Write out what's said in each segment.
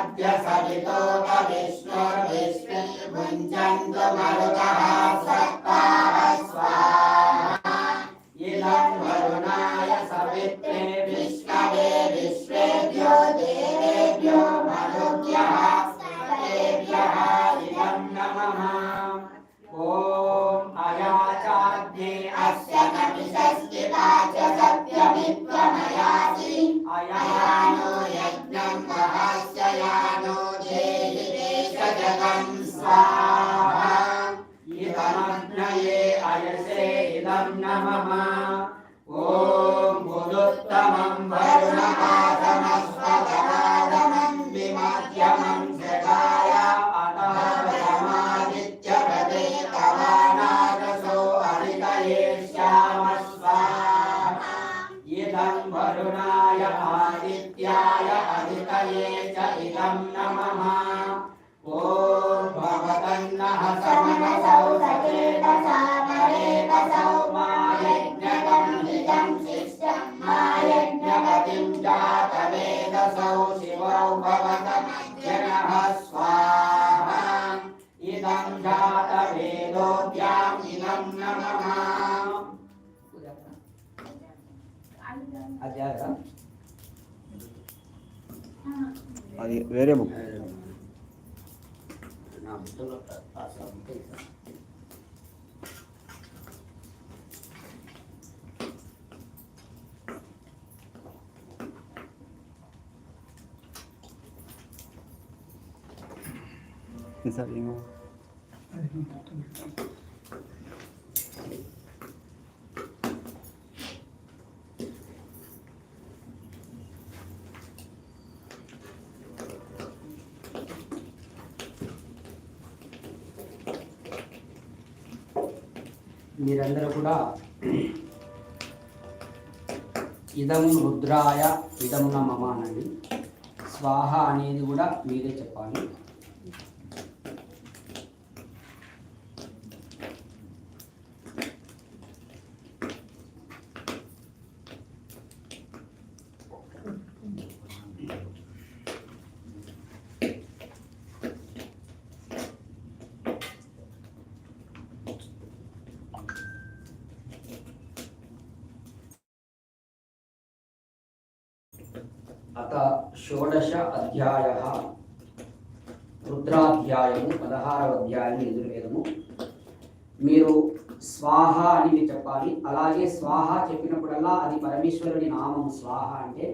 सवितोत विष्णुर्विश्वे भुञ्जन्तु मरुतः सत्ताः स्वाहा इदं वरुणाय सवित्रे विष्णवे विश्वेभ्यो देवेभ्यो मरुभ्यः सर्वेभ्यः इदं नमः ॐ अयाचाद्ये अस्य कपिशस्तिता जातवेदसौ शिवौ भवतमज्जनः स्वाहा इदं जातवेदोऽभ्याम् इदं नमः అధ్యాయ అది వేరే బుక్ నా బుద్ధులు అసలు సార్. ఏమో మీరందరూ కూడా ఇదం రుద్రాయ ఇదమున మమ అనండి స్వాహ అనేది కూడా మీరే చెప్పాలి అత షోడశ అధ్యాయ. రుద్రాధ్యాయము పదహారవ అధ్యాయం ఎదుర్వేదము మీరు స్వాహ అని మీరు చెప్పాలి. అలాగే స్వాహ చెప్పినప్పుడల్లా అది పరమేశ్వరుని నామం స్వాహ అంటే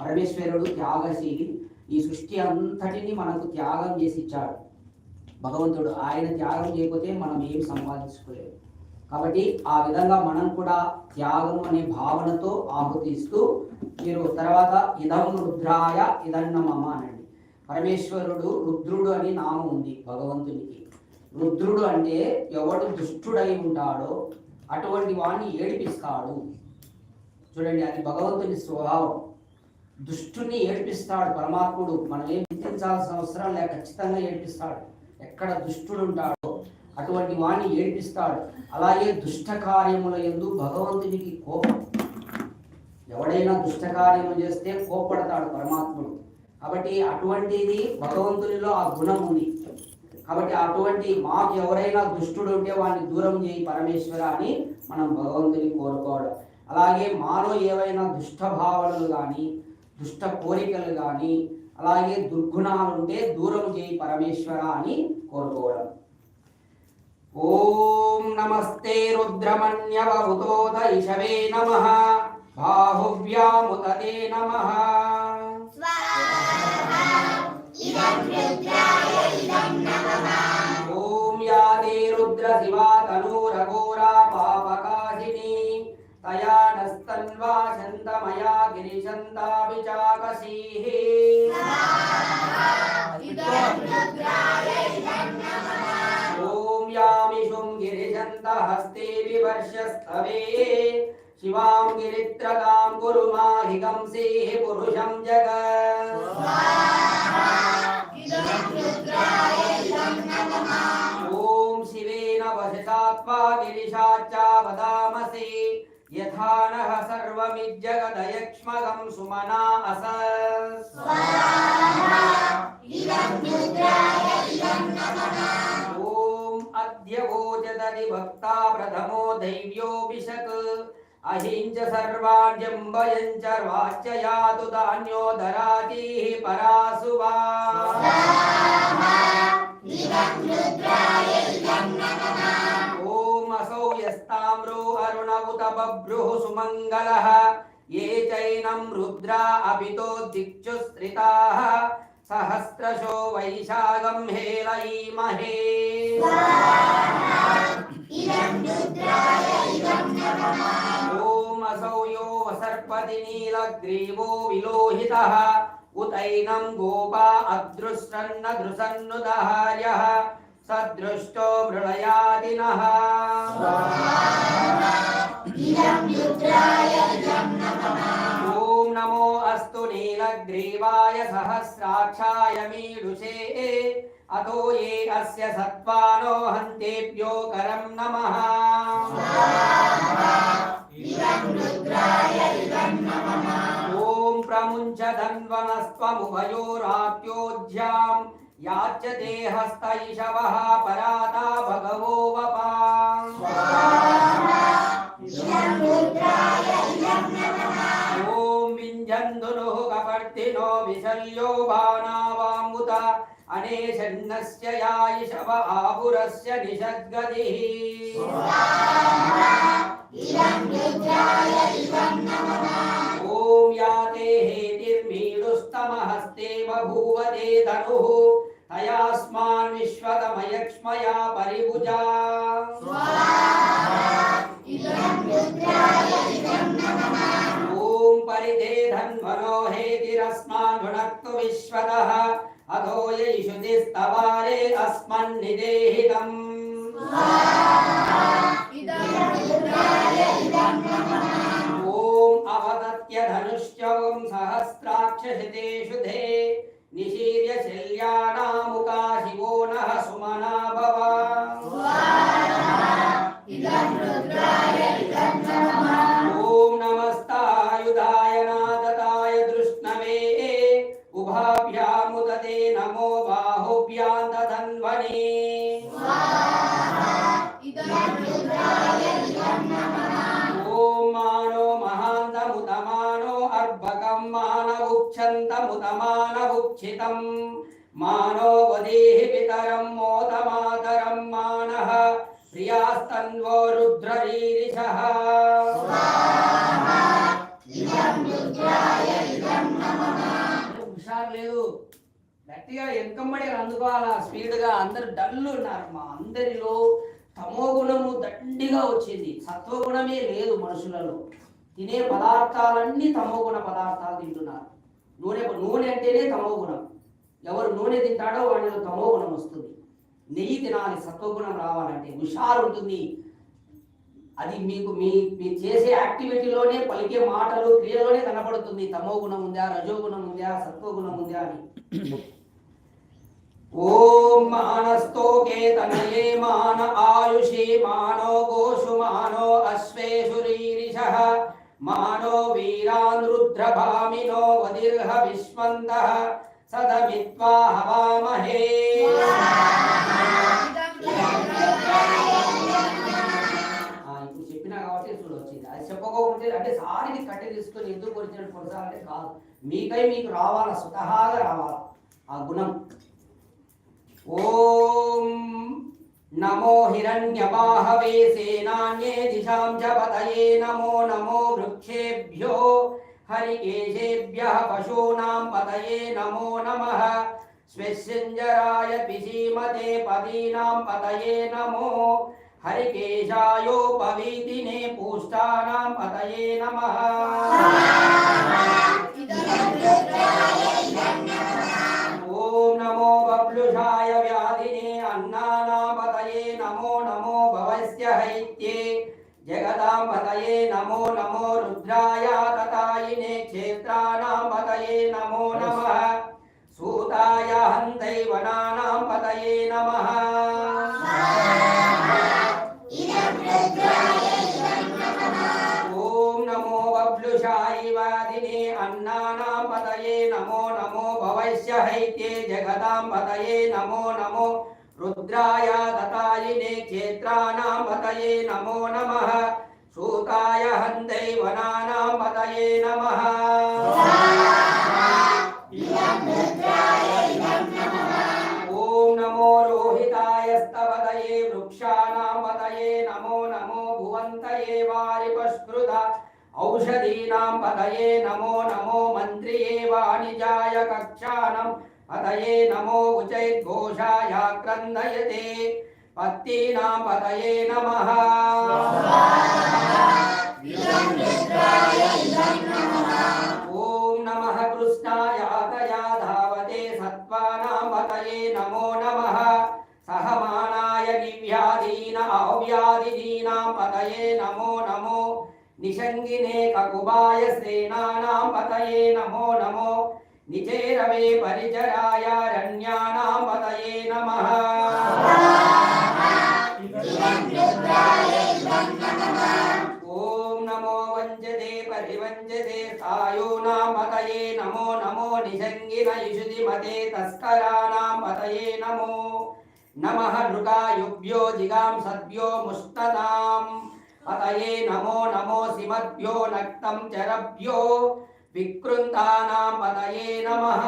పరమేశ్వరుడు త్యాగశీలి. ఈ సృష్టి అంతటిని మనకు త్యాగం చేసి ఇచ్చాడు. భగవంతుడు ఆయన త్యాగం చేయకపోతే మనం ఏం సంపాదించుకోలేము. కాబట్టి ఆ విధంగా మనం కూడా త్యాగం అనే భావనతో ఆహుతిస్తూ మీరు తర్వాత ఇదం రుద్రాయ ఇదన్నమమ అనండి. పరమేశ్వరుడు రుద్రుడు అని నామం ఉంది భగవంతునికి. రుద్రుడు అంటే ఎవడు దుష్టుడై ఉంటాడో అటువంటి వాణ్ణి ఏడిపిస్తాడు. చూడండి అది భగవంతుని స్వభావం. దుష్టుని ఏడిపిస్తాడు పరమాత్ముడు. మనం ఏం చింతించాల్సిన అవసరం లేక ఖచ్చితంగా ఏడిపిస్తాడు. ఎక్కడ దుష్టుడు ఉంటాడు అటువంటి వాణ్ణి ఏడిపిస్తాడు. అలాగే దుష్టకార్యముల ఎందు భగవంతునికి కోపం. ఎవడైనా దుష్టకార్యము చేస్తే కోప్పడతాడు పరమాత్ముడు. కాబట్టి అటువంటిది భగవంతునిలో ఆ గుణం ఉంది. కాబట్టి అటువంటి మాకు ఎవరైనా దుష్టుడు ఉంటే వాడిని దూరం చేయి పరమేశ్వర అని మనం భగవంతుని కోరుకోవడం. అలాగే మాలో ఏవైనా దుష్ట భావనలు కానీ దుష్ట కోరికలు కానీ అలాగే దుర్గుణాలు ఉంటే దూరం చేయి పరమేశ్వర అని కోరుకోవడం. ॐ नमस्ते रुद्रमन्यवभुतोदयिषवे नमः। बाहुव्यामुदने नमः। ॐ रुद्रशिवा तनूरघोरा पापकाशिनी तया नस्तन्वा छन्दमया पर्यन्तहस्ते विवर्षस्तवे शिवां गिरित्रगां कुरु माहिगंसेः पुरुषं जग। ॐ शिवेन वशतात्मा गिरिशाच्चा वदामसे। यथा नः सर्वमिज्जगदयक्ष्मगं सुमना अस। इदं रुद्राय इदं नमः। भक्ता प्रथमो दैव्योऽभिषक् अहिञ्च सर्वाण्यम्बयं च वाच्ययातु धान्यो दरातीः परासु वा ॐ असौ यस्ताम्रो अरुण उत बभ्रुः सुमङ्गलः ये चैनं रुद्रा अभितो दिक्षुस्त्रिताः सहस्रशो वैशाखं हेलयीमहे ॐ असौ यो वसर्पति नीलग्रीवो विलोहितः उतैनं गोपा अदृष्टन्न दृशन्नुदहार्यः सदृष्टो मृळयादिनः ॐ अस्तु नीलग्रीवाय सहस्राक्षाय मीडुषे। अतो ये अस्य सत्त्वानो हन्तेभ्यो करं नमः। ॐ प्रमुञ्च धन्वनस्त्वमुभयोरात्योज्यां याच्यते हस्त पराता भगवो वपा। अनेशन्नस्य यायिषव निषद्गतिः। ॐ याते हेतिर्मीडुस्तमहस्ते बभूवते धनुः, तयास्मान् विश्वतमयक्ष्मया परिभुजा। ॐ परिधे धन्वनो हेतिरस्मान् भुनक्तु विश्वतः। अधो यैषुतिस्तवारे अस्मन्निदेहितम् ॐ बाहुभ्यां तदन्वने ॐ मानो महान्तमुतमानो अर्भकं मानवुक्षन्तमुतमानवुक्षितं मानो वदेहि पितरं मोदमातरं मानः प्रियास्तन्वो रुद्ररीरिषः గట్టిగా ఎక్కమ్మడి అందుకోవాలా స్పీడ్గా అందరు డల్లు ఉన్నారు. మా అందరిలో తమో గుణము దండిగా వచ్చింది. సత్వగుణమే లేదు మనుషులలో. తినే పదార్థాలన్నీ తమో గుణ పదార్థాలు తింటున్నారు. నూనె నూనె అంటేనే తమో గుణం. ఎవరు నూనె తింటాడో వాడిలో తమో గుణం వస్తుంది. నెయ్యి తినాలి సత్వగుణం రావాలంటే. హుషారు ఉంటుంది. అది మీకు మీ మీరు చేసే యాక్టివిటీలోనే పలికే మాటలు క్రియలోనే కనపడుతుంది తమో గుణం ఉందా రజో గుణం ఉందా సత్వగుణం ఉందా అని. ఓం మానస్తోకే తనయే మాన ఆయుషి మానో గోషు మానో అశ్వేషురీరిషః మానో వీరాన్ రుద్రభామినో వదిర్హ విశ్వంత సదమిత్వా హవామహే చెప్పినా కాబట్టి వచ్చింది. అది చెప్పకపోతే అంటే సారిని కట్టి తీసుకొని ఎందుకు వచ్చినట్టు కొనసాగంటే కాదు. మీకై మీకు రావాలా స్వతహాగా రావాలా ఆ గుణం. ఓం నమో హిరణ్యబాహవే సేనాన్యే దిశాం చ పతయే నమో నమో వృక్షేభ్యో హరికేశేభ్య పశూనాం పతయే నమో నమః స్వస్యంజరాయ పిసీమతే పదీనాం పతయే నమో హరికేశాయోపవీతినే పూష్టానాం పతయే నమః జగదాంబతయే నమో నమో రుద్రాయ తతాయినే క్షేత్రాణాం పతయే నమో నమ సూతాయ హంతై వనానాం పతయే నమ ఓం నమో బబ్లుషాయి వాదినే అన్నానాం పతయే నమో నమో భవైష్యహైతే జగదాం పతయే నమో నమో సూతాయ హందై వనానాం పతయే నమః ఓం నమో రోహితాయ స్తవదయే వృక్షాణాం పతయే నమో నమో భువంతయే వారిపస్కృత ఔషధీనాం పతయే నమో నమో మంత్రియే వాణిజాయ కక్షాణం పతయే నమో ఉచైద్ఘోషాయ క్రందయతే పత్తీనాం పతయే నమ ఓం నమః కృష్ణాయ తయా ధావతే సత్వానాం పతయే నమో నమః సహమానాయ నివ్యాధీన అవ్యాధిదీనాం పతయే నమో నమో నిషంగినే కకుబాయ సేనానాం పతయే నమో నమో నిచేరవే పరిచరాయ రణ్యానాం పతయే నమః. ఓం నమో వంజతే పరివంజతే సాయూనాం పతయే నమో నమో నిషంగిన ఇషుది మతే తస్కరాణాం పతయే నమో నమః నృకాయుభ్యో జిగాం సద్భ్యో ముష్టతాం పతయే నమో నమో సిమద్భ్యో నక్తం చరభ్యో వికృంతానాం పతయే నమః.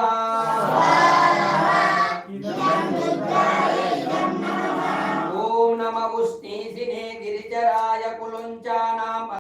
ఓం నమ ఉష్ణీసినే గిరిజరాయ కులుంచాయ.